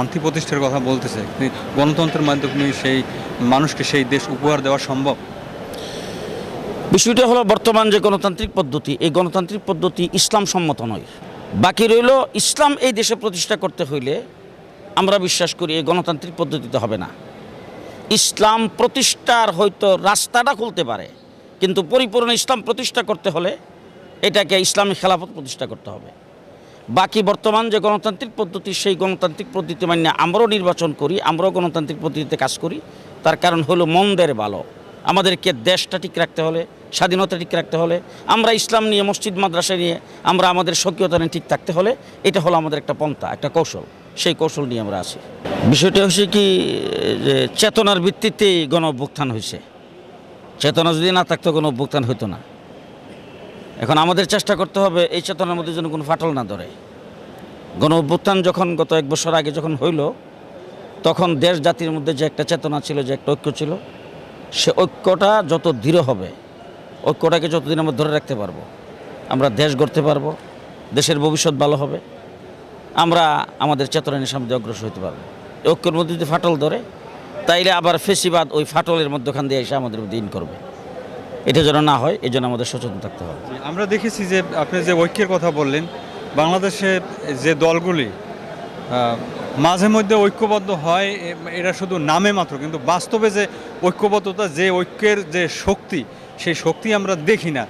শান্তি প্রতিষ্ঠার কথা বলতেছে। গণতন্ত্রের মাধ্যমে সেই মানুষকে সেই দেশ উপহার দেওয়া সম্ভব? বিষয়টা হলো বর্তমান যে গণতান্ত্রিক পদ্ধতি, এই গণতান্ত্রিক পদ্ধতি ইসলাম সম্মত নয়। বাকি রইল ইসলাম এই দেশে প্রতিষ্ঠা করতে হইলে আমরা বিশ্বাস করি এই গণতান্ত্রিক পদ্ধতিতে হবে না। ইসলাম প্রতিষ্ঠার হয়তো রাস্তাটা খুলতে পারে, কিন্তু পরিপূর্ণ ইসলাম প্রতিষ্ঠা করতে হলে এটাকে ইসলামী খেলাফত প্রতিষ্ঠা করতে হবে। বাকি বর্তমান যে গণতান্ত্রিক পদ্ধতি, সেই গণতান্ত্রিক পদ্ধতি মান্য আমরাও নির্বাচন করি, আমরাও গণতান্ত্রিক পদ্ধতিতে কাজ করি। তার কারণ হলো মন্দের ভালো আমাদেরকে দেশটা ঠিক রাখতে হলে, স্বাধীনতা ঠিক রাখতে হলে, আমরা ইসলাম নিয়ে, মসজিদ, মাদ্রাসা নিয়ে, আমরা আমাদের স্বকীয়তা নিয়ে ঠিক থাকতে হলে, এটা হলো আমাদের একটা পন্থা, একটা কৌশল। সেই কৌশল নিয়ে আমরা আছি। বিষয়টা হচ্ছে কি, যে চেতনার ভিত্তিতেই গণ অভ্যুত্থান হয়েছে। চেতনা যদি না থাকতো কোনো অভ্যুত্থান হতো না। এখন আমাদের চেষ্টা করতে হবে এই চেতনার মধ্যে যেন কোনো ফাটল না ধরে। গণ অভ্যুত্থান যখন গত এক বছর আগে যখন হইল, তখন দেশ জাতির মধ্যে যে একটা চেতনা ছিল, যে একটা ঐক্য ছিল, সে ঐক্যটা যত দৃঢ় হবে, ঐক্যটাকে যতদিন আমরা ধরে রাখতে পারব, আমরা দেশ গড়তে পারব, দেশের ভবিষ্যৎ ভালো হবে, আমরা আমাদের চেতনা নিয়ে সামনে অগ্রসর হতে পারব। ঐক্যের মধ্যে যদি ফাটল ধরে, তাইলে আবার ফেসিবাদ ওই ফাটলের মধ্যখান দিয়ে এসে আমাদের মধ্যে ইন করবে। এটা যেন না হয় এই জন্য আমাদের সচেতন থাকতে হবে। আমরা দেখেছি যে আপনি যে ঐক্যের কথা বললেন, বাংলাদেশে যে দলগুলি মাঝে মধ্যে ঐক্যবদ্ধ হয় এটা শুধু নামে মাত্র, কিন্তু বাস্তবে যে ঐক্যবদ্ধতা, যে ঐক্যের যে শক্তি, সেই শক্তি আমরা দেখি না।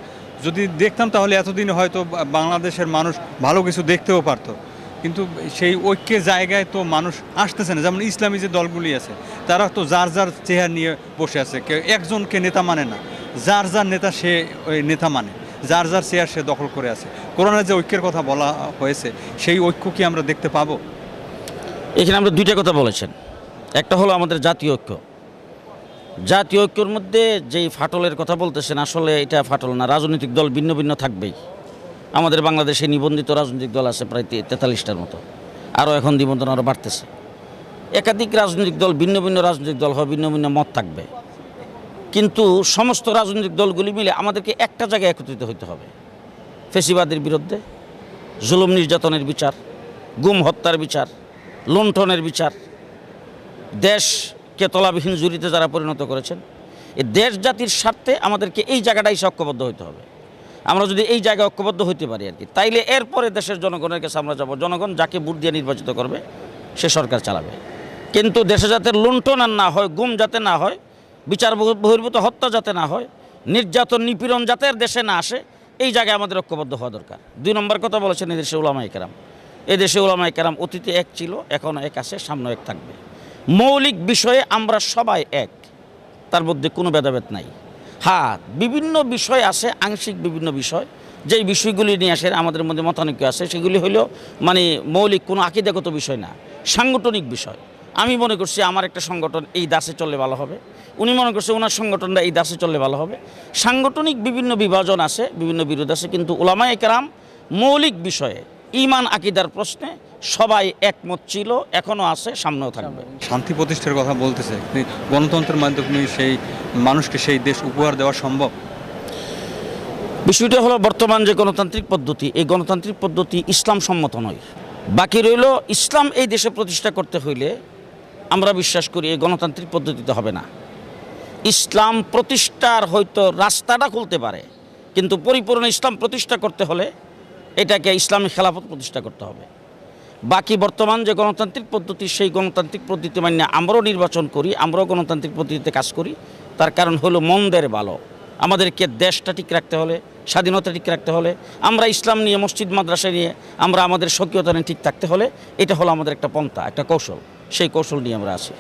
যদি দেখতাম তাহলে এতদিন হয়তো বাংলাদেশের মানুষ ভালো কিছু দেখতেও পারতো। কিন্তু সেই ঐক্যের জায়গায় তো মানুষ আসতেছে না। যেমন ইসলামী যে দলগুলি আছে, তারা তো যার যার চেহারা নিয়ে বসে আছে, কেউ একজনকে নেতা মানে না। যার যার নেতা সে ওই নেতা মানে যার যার চেয়ার সে দখল করে আছে। করোনার যে ঐক্যের কথা বলা হয়েছে, সেই ঐক্য কি আমরা দেখতে পাবো? এখানে আমরা দুইটা কথা বলেছেন। একটা হলো আমাদের জাতীয় ঐক্য। জাতীয় ঐক্যর মধ্যে যেই ফাটলের কথা বলতেছেন, আসলে এটা ফাটল না, রাজনৈতিক দল ভিন্ন ভিন্ন থাকবেই। আমাদের বাংলাদেশে নিবন্ধিত রাজনৈতিক দল আছে প্রায় তেতাল্লিশটার মতো। আরও এখন নিবন্ধন আরও বাড়তেছে। একাধিক রাজনৈতিক দল ভিন্ন ভিন্ন রাজনৈতিক দল হয়, ভিন্ন ভিন্ন মত থাকবে। কিন্তু সমস্ত রাজনৈতিক দলগুলি মিলে আমাদেরকে একটা জায়গায় একত্রিত হতে হবে। ফেসিবাদের বিরুদ্ধে, জুলুম নির্যাতনের বিচার, গুম হত্যার বিচার, লুণ্ঠনের বিচার, দেশকে তলাবিহীন জুড়িতে যারা পরিণত করেছেন এই দেশ জাতির স্বার্থে আমাদেরকে এই জায়গাটাই ঐক্যবদ্ধ হতে হবে। আমরা যদি এই জায়গায় ঐক্যবদ্ধ হইতে পারি আর কি, তাইলে এরপরে দেশের জনগণের কাছে আমরা যাব। জনগণ যাকে ভোট দিয়ে নির্বাচিত করবে, সে সরকার চালাবে। কিন্তু দেশে যাতে লুণ্ঠন আর না হয়, গুম যাতে না হয় বিচার বহ- বহির্ভূত, হত্যা যাতে না হয়, নির্যাতন, নিপীড়ন যাতে দেশে না আসে, এই জায়গায় আমাদের ঐক্যবদ্ধ হওয়া দরকার। দুই নম্বর কথা বলেছেন এদেশে ওলামাই কেরাম। এদেশে ওলামাই কেরাম অতীতে এক ছিল, এখনও এক আছে সামনে এক থাকবে। মৌলিক বিষয়ে আমরা সবাই এক, তার মধ্যে কোনো ভেদাভেদ নাই। হ্যাঁ বিভিন্ন বিষয় আছে, আংশিক বিভিন্ন বিষয়। যেই বিষয়গুলি নিয়ে আসে, আমাদের মধ্যে মতানৈক্য আছে, সেগুলি হলো মানে মৌলিক কোনো আকিদাগত বিষয় না, সাংগঠনিক বিষয়। আমি মনে করছি আমার একটা সংগঠন এই দাসে চললে ভালো হবে। উনি মনে করছে ওনার সংগঠনটা এই দাসে চললে ভালো হবে। সাংগঠনিক বিভিন্ন বিভাজন আছে বিভিন্ন বিরোধ আছে কিন্তু ওলামায় কেরাম মৌলিক বিষয়ে ইমান আকিদার প্রশ্নে সবাই একমত ছিল এখনও আছে সামনেও থাকবে। শান্তি প্রতিষ্ঠার কথা বলতেছে। গণতন্ত্রের মাধ্যমে সেই মানুষকে সেই দেশ উপহার দেওয়া সম্ভব? বিষয়টা হলো বর্তমান যে গণতান্ত্রিক পদ্ধতি এই গণতান্ত্রিক পদ্ধতি ইসলাম সম্মত নয়। বাকি রইল ইসলাম এই দেশে প্রতিষ্ঠা করতে হইলে আমরা বিশ্বাস করি এই গণতান্ত্রিক পদ্ধতিতে হবে না। ইসলাম প্রতিষ্ঠার হয়তো রাস্তাটা খুলতে পারে, কিন্তু পরিপূর্ণ ইসলাম প্রতিষ্ঠা করতে হলে এটাকে ইসলামী খেলাফত প্রতিষ্ঠা করতে হবে। বাকি বর্তমান যে গণতান্ত্রিক পদ্ধতি, সেই গণতান্ত্রিক পদ্ধতি মান্য আমরাও নির্বাচন করি, আমরাও গণতান্ত্রিক পদ্ধতিতে কাজ করি। তার কারণ হলো মন্দের ভালো আমাদেরকে দেশটা ঠিক রাখতে হলে, স্বাধীনতা ঠিক রাখতে হলে, আমরা ইসলাম নিয়ে মসজিদ, মাদ্রাসা নিয়ে আমরা আমাদের স্বকীয়তা নিয়ে ঠিক থাকতে হলে, এটা হলো আমাদের একটা পন্থা, একটা কৌশল। সেই কৌশল নিয়ে আমরা আছি।